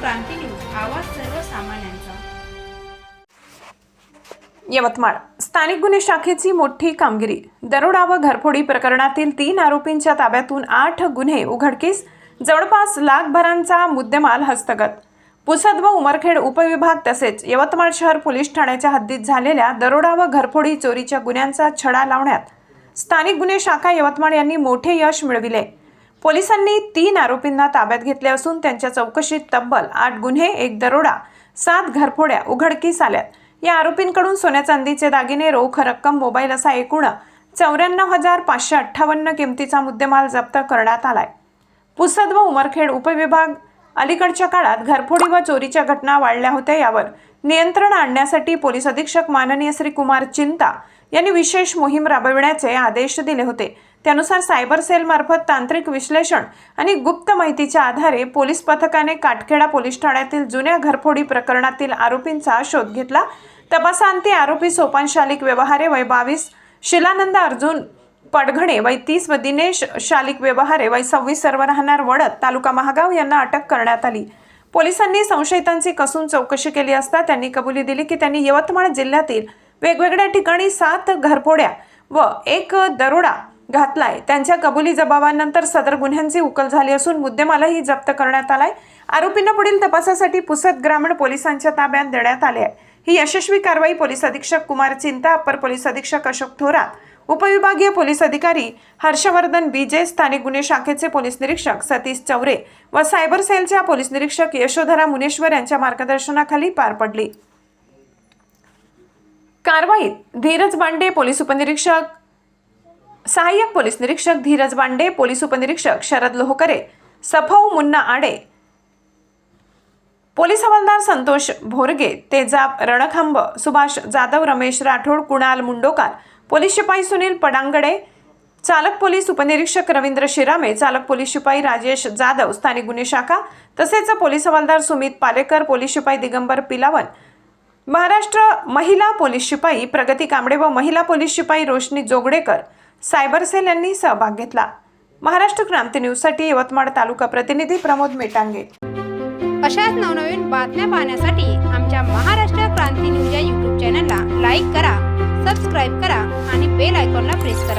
क्रांती news आवाज सर्वसामान्यांचा. यवतमाळ. स्थानिक गुन्हे शाखेची मोठी कामगिरी. दरोडा व घरफोडी प्रकरणातील तीन आरोपींच्या ताब्यातून आठ गुन्हे उघडकीस जवळपास लाखभरांचा मुद्देमाल हस्तगत. पुसद व उमरखेड उपविभाग तसेच यवतमाळ शहर पोलीस ठाण्याच्या हद्दीत झालेल्या दरोडा व घरफोडी चोरीच्या गुन्ह्यांचा छडा लावण्यात स्थानिक गुन्हे शाखा यवतमाळ यांनी मोठे यश मिळविले. पोलिसांनी तीन आरोपींना ताब्यात घेतले असून त्यांच्या चौकशीत तब्बल आठ गुन्हे एक दरोडा सात घरफोड्या उघडकीस आल्यात. या आरोपींकडून सोन्या चांदीचे दागिने रोख रक्कम मोबाईल असा एकूण चौऱ्याण्णव हजार पाचशे अठ्ठावन्न किमतीचा मुद्देमाल जप्त करण्यात आलाय. पुसद व उमरखेड उपविभाग अलीकडच्या काळात घरफोडी व चोरीच्या घटना वाढल्या होत्या यावर नियंत्रण आणण्यासाठी पोलीस अधीक्षक माननीय श्री कुमार चिंता यांनी विशेष मोहीम राबविण्याचे आदेश दिले होते. त्यानुसार सायबर सेलमार्फत तांत्रिक विश्लेषण आणि गुप्त माहितीच्या आधारे पोलीस पथकाने काटखेडा पोलीस ठाण्यातील जुन्या घरफोडी प्रकरणातील आरोपींचा शोध घेतला. तपासांती आरोपी सोपानशालिक व्यवहारे वय बावीस शिलानंद अर्जुन पडघणे वय तीस व दिनेश शालिक व्यवहारे वय सव्वीस सर्व राहणार वडद तालुका महागाव यांना अटक करण्यात आली. पोलिसांनी संशयितांची कसून चौकशी केली असता त्यांनी कबुली दिली की त्यांनी यवतमाळ जिल्ह्यातील वेगवेगळ्या ठिकाणी सात घरफोड्या व एक दरोडा घातलाय. त्यांच्या कबुली जबाबानंतर सदर गुन्ह्यांची उकल झाली असून मुद्देमालही जप्त करण्यात आलाय. आरोपींना पुढील तपासासाठी पुसद ग्रामीण पोलिसांच्या ताब्यात देण्यात आले आहे. ही यशस्वी कारवाई पोलीस अधीक्षक कुमार चिंता अप्पर पोलीस अधीक्षक अशोक थोरात उपविभागीय पोलीस अधिकारी हर्षवर्धन बीजे स्थानिक गुन्हे शाखेचे पोलीस निरीक्षक सतीश चौरे व सायबर सेलच्या पोलीस निरीक्षक यशोधरा मुनेश्वर यांच्या मार्गदर्शनाखाली पार पडली. कारवाईत धीरज बांडे पोलीस उपनिरीक्षक सहाय्यक पोलीस निरीक्षक धीरज बांडे पोलीस उपनिरीक्षक शरद लोहकरे सफाऊ मुन्ना आडे पोलीस हवालदार संतोष भोरगे तेजाब रणखांब सुभाष जाधव रमेश राठोड कुणाल मुंडोकार पोलीस शिपाई सुनील पडांगडे चालक पोलीस उपनिरीक्षक रवींद्र शिरामे चालक पोलीस शिपाई राजेश जाधव स्थानिक गुन्हे शाखा तसेच पोलीस हवालदार सुमित पालेकर पोलीस शिपाई दिगंबर पिलावन महाराष्ट्र महिला पोलीस शिपाई प्रगती कांबडे व महिला पोलीस शिपाई रोशनी जोगडेकर सायबर सेल यांनी सहभाग घेतला. महाराष्ट्र क्रांती न्यूजसाठी यवतमाळ तालुका प्रतिनिधी प्रमोद मेटांगे. अशाच नवनवीन बातम्या पाहण्यासाठी आमच्या महाराष्ट्र क्रांती न्यूज या यूट्यूब चॅनलला लाईक करा सबस्क्राईब करा आणि बेल आयकॉनला प्रेस करा.